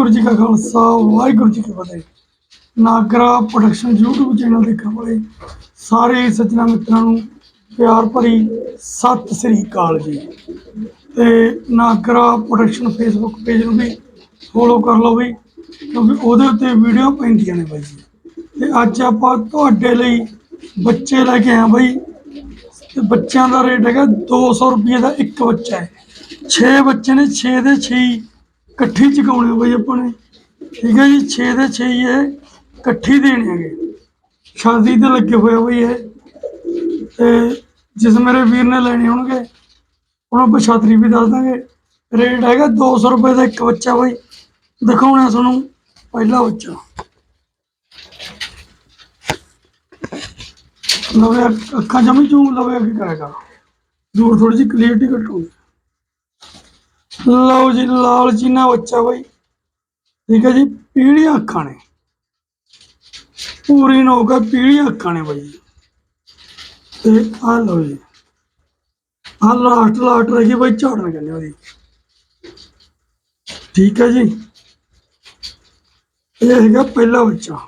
ਵਾਹਿਗੁਰੂ ਜੀ ਕਾ ਖਾਲਸਾ, ਵਾਹਿਗੁਰੂ ਜੀ ਕੀ ਫਤਿਹ। Nagra production YouTube channel ਦੇਖਣ ਵਾਲੇ ਸਾਰੇ ਸੱਜਣਾ ਮਿੱਤਰਾਂ ਨੂੰ ਪਿਆਰ ਭਰੀ ਸਤਿ ਸ੍ਰੀ ਅਕਾਲ ਜੀ। ਤੇ ਨਾਗਰਾ ਪ੍ਰੋਡਕਸ਼ਨ ਫੇਸਬੁੱਕ ਪੇਜ ਨੂੰ ਵੀ ਫੋਲੋ ਕਰ ਲਓ ਵੀ, ਕਿਉਂਕਿ ਉਹਦੇ ਉੱਤੇ ਵੀਡੀਓ ਪੈਂਦੀਆਂ ਨੇ ਬਾਈ ਜੀ। ਤੇ ਅੱਜ ਆਪਾਂ ਤੁਹਾਡੇ ਲਈ ਬੱਚੇ ਲੈ ਕੇ ਆਏ ਹਾਂ ਬਾਈ। ਤੇ ਬੱਚਿਆਂ ਦਾ ਰੇਟ ਹੈਗਾ 200 ਰੁਪਏ ਦਾ ਇੱਕ ਬੱਚਾ ਹੈ। 6 ਬੱਚੇ ਨੇ 6 ਦੇ 6 ਇਕੱਠੀ ਚੁਕਾਉਣੇ ਬਈ ਆਪਾਂ ਨੇ। ਠੀਕ ਹੈ ਜੀ 6 ਦੇ 6 ਹੀ ਇਹ ਇਕੱਠੀ ਦੇਣੇ ਹੈਗੇ। ਸ਼ਾਦੀ ਤੇ ਲੱਗੇ ਹੋਏ ਬਈ ਇਹ। ਤੇ ਜਿਸ ਮੇਰੇ ਵੀਰ ਨੇ ਲੈਣੇ ਹੋਣਗੇ, ਉਹਨਾਂ ਆਪਾਂ ਛਾਤਰੀ ਵੀ ਦੱਸ ਦਾਂਗੇ। ਰੇਟ ਹੈਗਾ 200 ਰੁਪਏ ਦਾ ਇੱਕ ਬੱਚਾ ਬਈ। ਦਿਖਾਉਣਾ ਤੁਹਾਨੂੰ ਪਹਿਲਾ ਬੱਚਾ। ਲਵੇ ਅੱਖਾਂ ਜਮੀ ਚੂੰ ਲਵੇ ਕੀ ਕਰੇਗਾ। ਦੂਰ ਥੋੜੀ ਜਿਹੀ ਕਲੀਅਰਟੀ ਘਟੂਗੀ। ਲਓ ਜੀ, ਲਾਲ ਚੀਨਾ ਬੱਚਾ ਬਈ। ਠੀਕ ਹੈ ਜੀ ਪੀੜੀਆਂ ਅੱਖਾਂ ਨੇ। ਪੂਰੀ ਨੋਕ ਹੈ ਪੀੜੀਆਂ ਅੱਖਾਂ ਨੇ ਬਈ ਤੇ ਆ ਲਓ ਜੀ। ਆ ਲਾਸਟ ਲਾਸਟ ਰਹਿ ਗਈ ਬਈ, ਝਾੜਨ ਕਹਿੰਦੇ ਉਹਦੀ। ਠੀਕ ਹੈ ਜੀ। ਇਹ ਹੈਗਾ ਪਹਿਲਾ ਬੱਚਾ।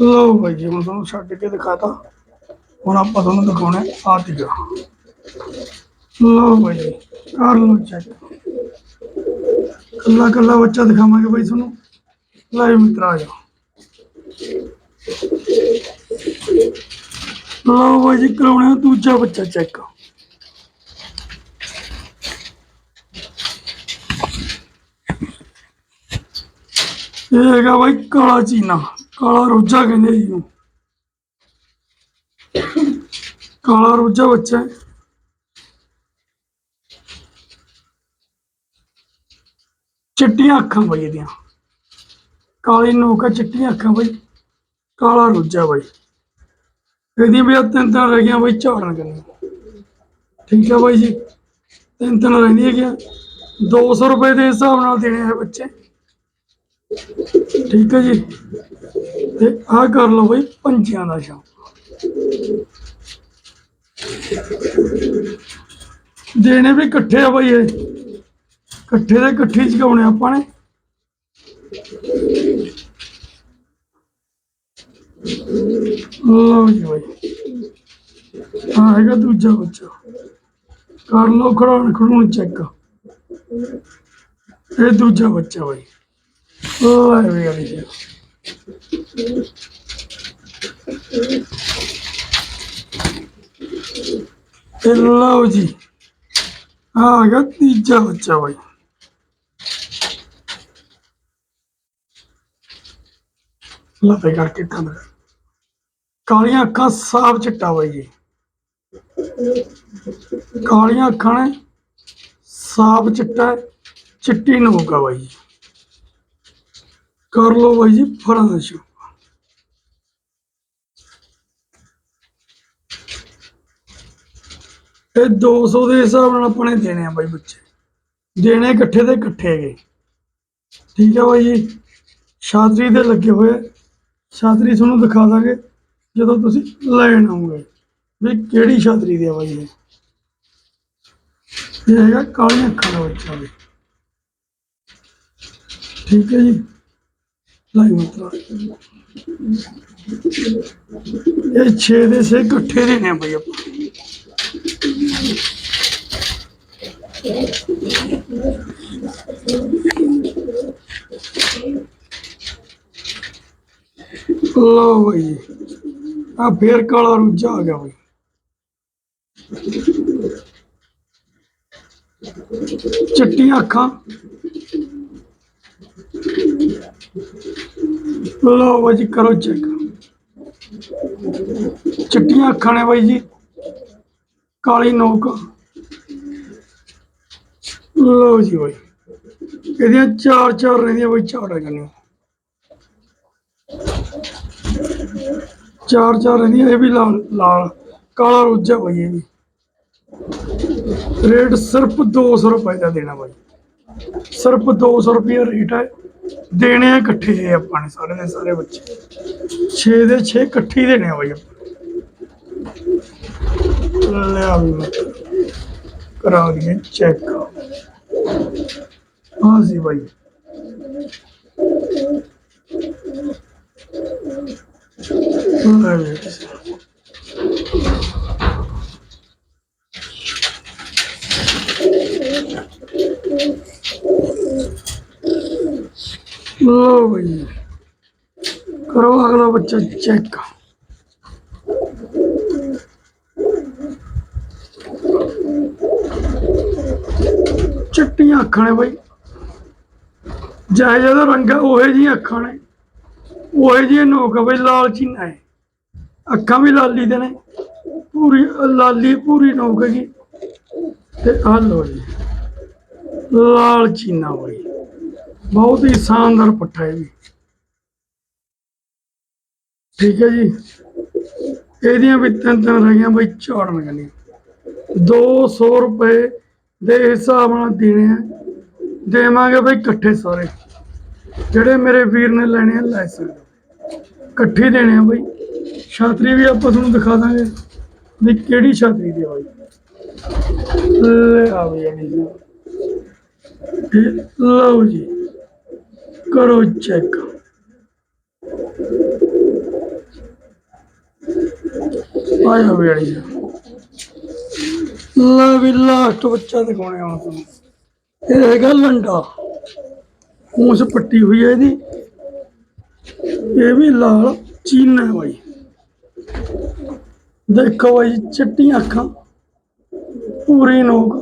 ਲਓ ਬਈ ਜੀ ਹੁਣ ਤੁਹਾਨੂੰ ਛੱਡ ਕੇ ਦਿਖਾਤਾ। ਹੁਣ ਆਪਾਂ ਤੁਹਾਨੂੰ ਦਿਖਾਉਣਾ ਆ ਤੀਜਾ ਲਓ ਬਈ ਜੀ, ਕਰ ਲਓ ਚੈੱਕ ਕੱਲਾ ਕੱਲਾ ਬੱਚਾ ਦਿਖਾਵਾਂਗੇ ਬਈ ਤੁਹਾਨੂੰ। ਲਾਈਵ ਮਿੱਤਰ ਆ ਜਾਓ। ਲਓ ਬਈ ਜੀ ਕਰਾਉਣਾ ਦੂਜਾ ਬੱਚਾ ਚੈੱਕ ਇਹ ਹੈਗਾ ਬਾਈ ਕਾਲਾ ਚੀਨਾ ਕਾਲਾ ਰੋਜਾ ਕਹਿੰਦੇ ਜੀ ਨੂੰ ਕਾਲਾ ਰੋਜਾ ਬੱਚਾ ਚਿੱਟੀਆਂ ਅੱਖਾਂ ਬਈ ਇਹਦੀਆਂ। ਕਾਲੀ ਨੋਕ ਹੈ ਚਿੱਟੀਆਂ ਅੱਖਾਂ ਬਈ। ਕਾਲਾ ਰੋਜਾ ਬਈ। ਇਹਦੀਆਂ ਵੀ ਤਿੰਨ ਤਿੰਨ ਰਹਿ ਗਈਆਂ ਬਈ, ਝਾੜਨ ਕਰਨੀ ਠੀਕ ਹੈ ਬਾਈ ਜੀ। ਤਿੰਨ ਤਿੰਨ ਰਹਿੰਦੀਆਂ ਹੈਗੀਆਂ 200 ਰੁਪਏ ਦੇ ਹਿਸਾਬ ਨਾਲ ਦੇਣੇ ਆ ਬੱਚੇ। ਠੀਕ ਹੈ ਜੀ। ਤੇ ਆਹ ਕਰ ਲਓ ਬਈ ਪੰਜਿਆਂ ਦਾ ਸ਼ੌਂਕ। ਦੇਣੇ ਵੀ ਇਕੱਠੇ ਆ ਬਈ ਇਹ। ਇਕੱਠੇ ਦੇ ਇਕੱਠੇ ਹੀ ਆਪਾਂ ਨੇ। ਲਓ ਜੀ ਬਈ। ਹਾਂ ਹੈਗਾ ਦੂਜਾ ਬੱਚਾ। ਕਰ ਲਓ ਖੜਾਉਣ, ਖੜੂਣ ਚੈੱਕ ਇਹ ਦੂਜਾ ਬੱਚਾ ਬਈ। ਉਹ ਵੀ ਆ ਜੀ। ਲਓ ਜੀ। ਆ ਗਿਆ ਤੀਜਾ ਬੱਚਾ ਬਾਈ। ਲਾਪੇ ਕਰਕੇ ਕੰਨ। ਕਾਲੀਆਂ ਅੱਖਾਂ ਸਾਫ਼ ਚਿੱਟਾ ਬਾਈ ਜੀ। ਕਾਲੀਆਂ ਅੱਖਾਂ ਨੇ ਸਾਫ਼ ਚਿੱਟਾ, ਚਿੱਟੀ ਨੋਕ ਆ ਬਾਈ ਜੀ। ਕਰ ਲਓ ਬਾਈ ਜੀ ਫੜਾਂ ਦਾ ਸ਼ੌਕ ਇਹ 200 ਦੇ ਹਿਸਾਬ ਨਾਲ ਆਪਾਂ ਨੇ ਦੇਣੇ ਆ ਬਾਈ ਬੱਚੇ। ਦੇਣੇ ਇਕੱਠੇ ਦੇ ਇਕੱਠੇ ਹੈਗੇ। ਠੀਕ ਹੈ ਬਾਈ ਜੀ। ਸ਼ਾਦਰੀ ਦੇ ਲੱਗੇ ਹੋਏ ਆ। ਤੁਹਾਨੂੰ ਦਿਖਾ ਦਾਂਗੇ, ਜਦੋਂ ਤੁਸੀਂ ਲੈਣ ਆਉਂਗੇ ਵੀ ਕਿਹੜੀ ਸ਼ਾਦਰੀ ਦੇ ਆ ਬਾਈ ਇਹ? ਇਹ ਹੈਗਾ ਕਾਲੀਆਂ ਅੱਖਾਂ ਦਾ ਬੱਚਾ ਵੀ। ਠੀਕ ਹੈ ਜੀ। ਲਾਈ ਮਤਲਬ ਇਹ 6 ਦੇ 6 ਇਕੱਠੇ ਦੇਣੇ ਆ ਬਾਈ ਆਪਾਂ। ਲਓ ਬਾਈ। ਆ ਫੇਰ ਕਾਲਾ ਰੁੱਝਾ ਆ ਗਿਆ ਬਾਈ। ਚਿੱਟੀਆਂ ਅੱਖਾਂ। ਲਓ ਬਾਈ ਜੀ, ਕਰੋ ਚੈੱਕ ਚਿੱਟੀਆਂ ਅੱਖਾਂ ਨੇ ਬਾਈ ਜੀ। ਕਾਲੀ ਨੋਕ। ਲਓ ਜੀ ਬਾਈ। ਇਹਦੀਆਂ ਚਾਰ ਚਾਰ ਰਹਿੰਦੀਆਂ ਬਾਈ, ਚਾਰ ਰਹਿੰਦੀਆਂ ਚਾਰ ਚਾਰ ਰਹਿੰਦੀਆਂ, ਇਹ ਵੀ ਲਾਲ ਲਾਲ, ਕਾਲਾ ਰੋਜਾ ਬਾਈ ਇਹ ਵੀ। ਰੇਟ ਸਿਰਫ 200 ਰੁਪਏ ਦਾ ਦੇਣਾ ਬਾਈ। ਸਿਰਫ 200 ਰੁਪਏ ਰੇਟ ਹੈ। ਦੇਣੇ ਆ ਇਕੱਠੇ ਆਪਾਂ ਨੇ, ਸਾਰੇ ਦੇ ਸਾਰੇ ਬੱਚੇ। 6 ਦੇ 6 ਇਕੱਠੇ ਦੇਣੇ ਆ ਬਾਈ ਆਪਾਂ। ਲਿਆ ਵੀ ਮੈਂ ਕਰਾ ਲਈਏ ਚੈੱਕ। ਹਾਂ ਜੀ ਬਾਈ। ਲੈ ਜੀ। ਬਈ। ਕਰੋ ਅਗਲਾ ਬੱਚਾ ਚੈੱਕ। ਚਿੱਟੀਆਂ ਅੱਖਾਂ ਨੇ ਬਈ। ਜਿਹੇ ਜਿਹਦਾ ਰੰਗ ਹੈ ਉਹੇ ਜਿਹੀਆਂ ਅੱਖਾਂ ਨੇ। ਉਹੇ ਜਿਹੇ ਨੋਕ ਬਈ ਲਾਲ ਚੀਨਾ ਹੈ ਅੱਖਾਂ ਵੀ ਲਾਲੀ ਦੇ ਨੇ। ਪੂਰੀ, ਲਾਲੀ ਪੂਰੀ ਨੋਕ ਹੈਗੀ। ਤੇ ਆਹ ਲੋ ਜੀ ਲਾਲ ਚੀਨਾ ਬਈ। ਬਹੁਤ ਹੀ ਸ਼ਾਨਦਾਰ ਪੱਠਾ ਹੈ ਜੀ। ਠੀਕ ਹੈ ਜੀ। ਇਹਦੀਆਂ ਵੀ ਤਿੰਨ ਤਿੰਨ ਰਹੀਆਂ ਬਈ, ਝਾੜਨ ਗੰਨੀ 200 ਰੁਪਏ ਦੇ ਹਿਸਾਬ ਨਾਲ ਦੇਣੇ ਆ। ਦੇਵਾਂਗੇ ਬਈ ਇਕੱਠੇ ਸਾਰੇ। ਜਿਹੜੇ ਮੇਰੇ ਵੀਰ ਨੇ ਲੈਣੇ ਆ, ਲੈ ਸਕਦੇ ਇਕੱਠੇ ਦੇਣੇ ਆ ਬਈ। ਛਾਤਰੀ ਵੀ ਆਪਾਂ ਤੁਹਾਨੂੰ ਦਿਖਾ ਦਾਂਗੇ ਵੀ ਕਿਹੜੀ ਛਾਤਰੀ ਦੀ ਆ ਬਈ। ਲੈ ਆ ਬਈ ਅਲੀ ਜੀ ਲਓ ਜੀ। ਕਰੋ ਚੈੱਕ। ਆਇਆ ਵੀ ਅਲੀ ਜੀ ਲੈ ਵੀ ਲਾਸਟ ਬੱਚਾ ਦਿਖਾਉਣੇ ਹੁਣ ਤੁਹਾਨੂੰ ਇਹ ਹੈਗਾ ਲੰਡਾ। ਪੂੰਛ ਪੱਟੀ ਹੋਈ ਹੈ ਇਹਦੀ। ਇਹ ਵੀ ਲਾਲ, ਚੀਨਾ ਹੈ ਬਾਈ। ਦੇਖੋ ਬਾਈ, ਚਿੱਟੀਆਂ ਅੱਖਾਂ। ਪੂਰੀ ਨੋਕ।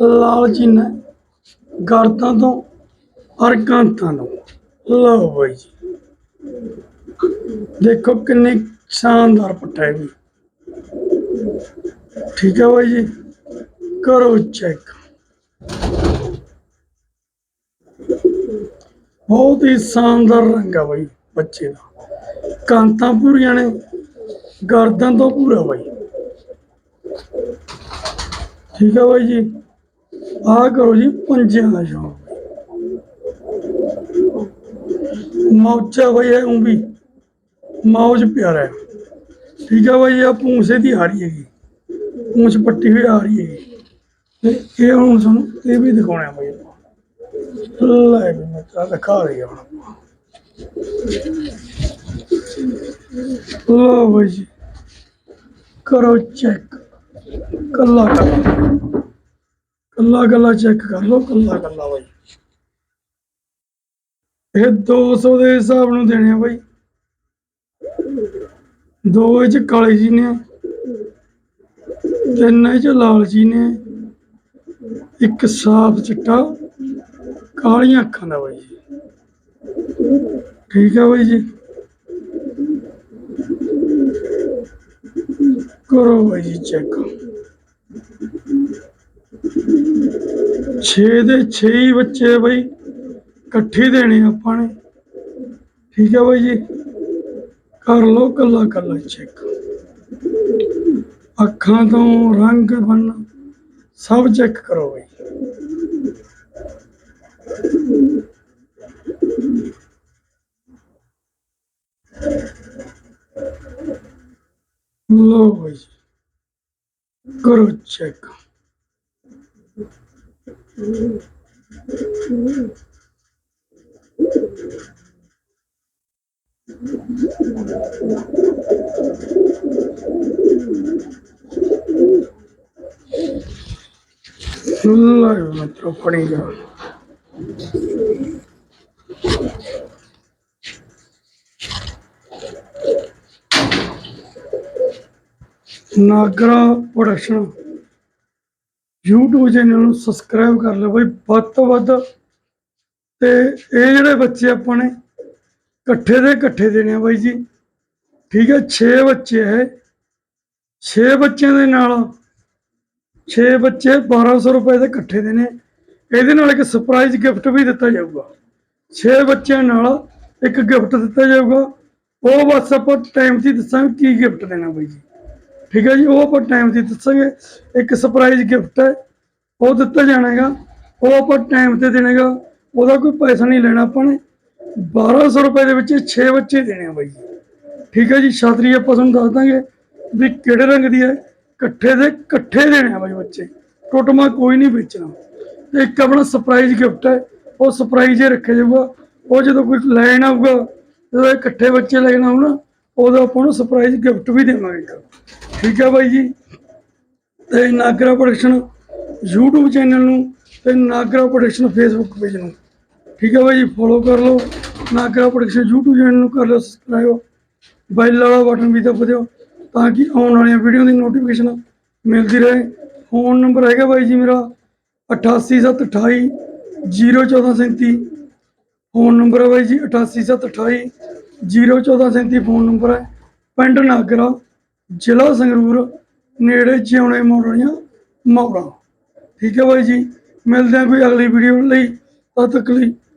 ਲਾਲ ਚੀਨਾ ਗਰਦਾਂ ਤੋਂ ਔਰ ਕਾਂਤਾਂ ਤੋਂ ਲਓ ਬਾਈ ਜੀ। ਦੇਖੋ ਕਿੰਨੇ ਸ਼ਾਨਦਾਰ ਪੱਟਾ ਹੈ ਵੀ। ਠੀਕ ਹੈ ਬਾਈ ਜੀ। ਕਰੋ ਚੈੱਕ ਬਹੁਤ ਹੀ ਸ਼ਾਨਦਾਰ ਰੰਗ ਆ ਬਾਈ ਬੱਚੇ ਦਾ। ਕਾਂਤਾਂ ਪੂਰੀਆਂ ਨੇ, ਗਰਦਨ ਤੋਂ ਪੂਰਾ ਬਾਈ। ਠੀਕ ਹੈ ਬਾਈ ਜੀ। ਆ ਕਰੋ ਜੀ ਪੰਜਿਆਂ ਦਾ ਸ਼ੌਂਕ। ਮੌਚਾ ਬਾਈ ਹੈ ਉਹ ਵੀ, ਮੌਜ ਪਿਆਰਾ। ਠੀਕ ਹੈ ਬਾਈ ਆ ਪੂੰਛੇ ਦੀ ਹਾਰੀ ਹੈਗੀ। ਪੂੰਛ ਪੱਟੀ ਹੋਈ ਆ ਰਹੀ ਹੈਗੀ ਤੇ ਇਹ ਹੁਣ ਤੁਹਾਨੂੰ ਇਹ ਵੀ ਦਿਖਾਉਣਾ ਬਾਈ। ਲੈ ਵੀ ਮੈਂ ਤਾਂ ਦਿਖਾ ਰਹੀ ਹਾਂ ਲੋ ਬਾਈ ਜੀ। ਕਰੋ ਚੈੱਕ ਕੱਲਾ ਕੱਲਾ। ਕੱਲਾ ਕੱਲਾ ਚੈੱਕ ਕਰ ਲਓ, ਕੱਲਾ ਕੱਲਾ ਬਾਈ। ਇਹ 200 ਦੇ ਹਿਸਾਬ ਨੂੰ ਦੇਣੇ ਆ ਬਾਈ। ਦੋ ਇਹ ਚ ਕਾਲੇ ਜੀ ਨੇ। ਤਿੰਨ ਚ ਲਾਲ ਜੀ ਨੇ, ਇੱਕ ਸਾਫ਼ ਚਿੱਟਾ ਕਾਲੀਆਂ ਅੱਖਾਂ ਦਾ ਬਾਈ ਜੀ। ਠੀਕ ਹੈ ਬਾਈ ਜੀ। ਕਰੋ ਬਾਈ ਜੀ ਚੈੱਕ। 6 ਦੇ 6 ਹੀ ਬੱਚੇ ਬਾਈ, ਇਕੱਠੇ ਦੇਣੇ ਆਪਾਂ ਨੇ। ਠੀਕ ਹੈ ਬਾਈ ਜੀ। ਕਰ ਲੋ ਕੱਲਾ ਕੱਲਾ ਚੈੱਕ। ਅੱਖਾਂ ਤੋਂ ਰੰਗ ਬਣ ਸਭ ਚੈੱਕ ਕਰੋ ਬਾਈ। ਲੋ ਬਾਈ ਕਰੋ ਚੈੱਕ। ਲੋ ਮਿੱਤਰੋ ਪੜੀ ਜਾ ਨਾਗਰਾ ਪ੍ਰੋਡਕਸ਼ਨ YouTube ਚੈਨਲ ਨੂੰ ਸਬਸਕ੍ਰਾਈਬ ਕਰ ਲਓ ਬਈ ਵੱਧ ਤੋਂ ਵੱਧ ਤੇ ਇਹ ਜਿਹੜੇ ਬੱਚੇ ਆਪਾਂ ਨੇ ਇਕੱਠੇ ਦੇ ਇਕੱਠੇ ਦੇਣੇ ਆ ਬਾਈ ਜੀ। ਠੀਕ ਹੈ 6 ਬੱਚੇ ਹੈ 6 ਬੱਚਿਆਂ ਦੇ ਨਾਲ 6 ਬੱਚੇ 1200 ਰੁਪਏ ਦੇ ਇਕੱਠੇ ਦੇਣੇ। ਇਹਦੇ ਨਾਲ ਇੱਕ ਸਰਪ੍ਰਾਈਜ਼ ਗਿਫਟ ਵੀ ਦਿੱਤਾ ਜਾਊਗਾ। 6 ਬੱਚਿਆਂ ਨਾਲ ਇੱਕ ਗਿਫਟ ਦਿੱਤਾ ਜਾਊਗਾ। ਉਹ ਬਸ ਆਪਾਂ ਟਾਈਮ ਤੇ ਦੱਸਾਂਗੇ ਕੀ ਗਿਫਟ ਦੇਣਾ ਬਾਈ ਜੀ। ਠੀਕ ਹੈ ਜੀ, ਉਹ ਆਪਾਂ ਟਾਈਮ ਤੇ ਦੱਸਾਂਗੇ। ਇੱਕ ਸਰਪ੍ਰਾਈਜ਼ ਗਿਫਟ ਹੈ, ਉਹ ਦਿੱਤਾ ਜਾਣਾਗਾ। ਉਹ ਆਪਾਂ ਟਾਈਮ ਤੇ ਦੇਣਾਗਾ। ਉਹਦਾ ਕੋਈ ਪੈਸਾ ਨਹੀਂ ਲੈਣਾ ਆਪਾਂ ਨੇ। 1200 ਰੁਪਏ ਦੇ ਵਿੱਚ 6 ਬੱਚੇ ਦੇਣੇ ਆ ਬਾਈ। ਜੀ ਠੀਕ ਹੈ ਜੀ, ਛਾਤਰੀ ਆਪਾਂ ਤੁਹਾਨੂੰ ਦੱਸ ਦਾਂਗੇ ਵੀ ਕਿਹੜੇ ਰੰਗ ਦੀ ਹੈ। ਇਕੱਠੇ ਦੇ ਇਕੱਠੇ ਦੇਣੇ ਆ ਬਾਈ ਬੱਚੇ। ਟੋਟਮਾ ਕੋਈ ਨਹੀਂ ਵੇਚਣਾ। ਤੇ ਇੱਕ ਆਪਣਾ ਸਰਪ੍ਰਾਈਜ਼ ਗਿਫਟ ਹੈ। ਉਹ ਸਰਪ੍ਰਾਈਜ਼ ਹੀ ਰੱਖਿਆ ਜਾਊਗਾ। ਉਹ ਜਦੋਂ ਕੋਈ ਲੈਣ ਆਊਗਾ, ਜਦੋਂ ਇਕੱਠੇ ਬੱਚੇ ਲੈਣ ਆਉਣ ਨਾ ਉਦੋਂ ਆਪਾਂ ਨੂੰ ਸਰਪ੍ਰਾਈਜ਼ ਗਿਫਟ ਵੀ ਦੇਵਾਂਗੇ ਠੀਕ ਹੈ ਬਾਈ ਜੀ। ਤੇ ਨਾਗਰਾ ਪ੍ਰੋਡਕਸ਼ਨ YouTube ਚੈਨਲ ਨੂੰ ਤੇ ਨਾਗਰਾ ਪ੍ਰੋਡਕਸ਼ਨ Facebook ਪੇਜ ਨੂੰ। ਠੀਕ ਹੈ ਬਾਈ ਜੀ ਫੋਲੋ ਕਰ ਲਓ। ਨਾਗਰਾ ਪ੍ਰੋਡਕਸ਼ਨ YouTube ਚੈਨਲ ਨੂੰ ਕਰ ਲਓ ਸਬਸਕ੍ਰਾਈਬ ਬੈਲ ਵਾਲਾ ਬਟਨ ਵੀ ਦਬਾ ਦਿਓ, ਤਾਂ ਕਿ ਆਉਣ ਵਾਲੀਆਂ ਵੀਡੀਓ ਦੀ ਨੋਟੀਫਿਕੇਸ਼ਨ ਮਿਲਦੀ ਰਹੇ। ਫੋਨ ਨੰਬਰ ਹੈਗਾ ਬਾਈ ਜੀ ਮੇਰਾ 88728 01437 ਫੋਨ ਨੰਬਰ ਹੈ ਬਾਈ ਜੀ 88728 01437 ਫੋਨ ਨੰਬਰ ਹੈ। ਪਿੰਡ ਨਾਗਰਾ, ਜ਼ਿਲ੍ਹਾ ਸੰਗਰੂਰ, ਨੇੜੇ ਜਿਉਣੇ ਮੋੜੀਆਂ ਮੌੜਾ ਠੀਕ ਹੈ ਬਾਈ ਜੀ, ਮਿਲਦੇ ਹਾਂ ਕੋਈ ਅਗਲੀ ਵੀਡੀਓ ਲਈ। ਤਦ ਤੱਕ ਲਈ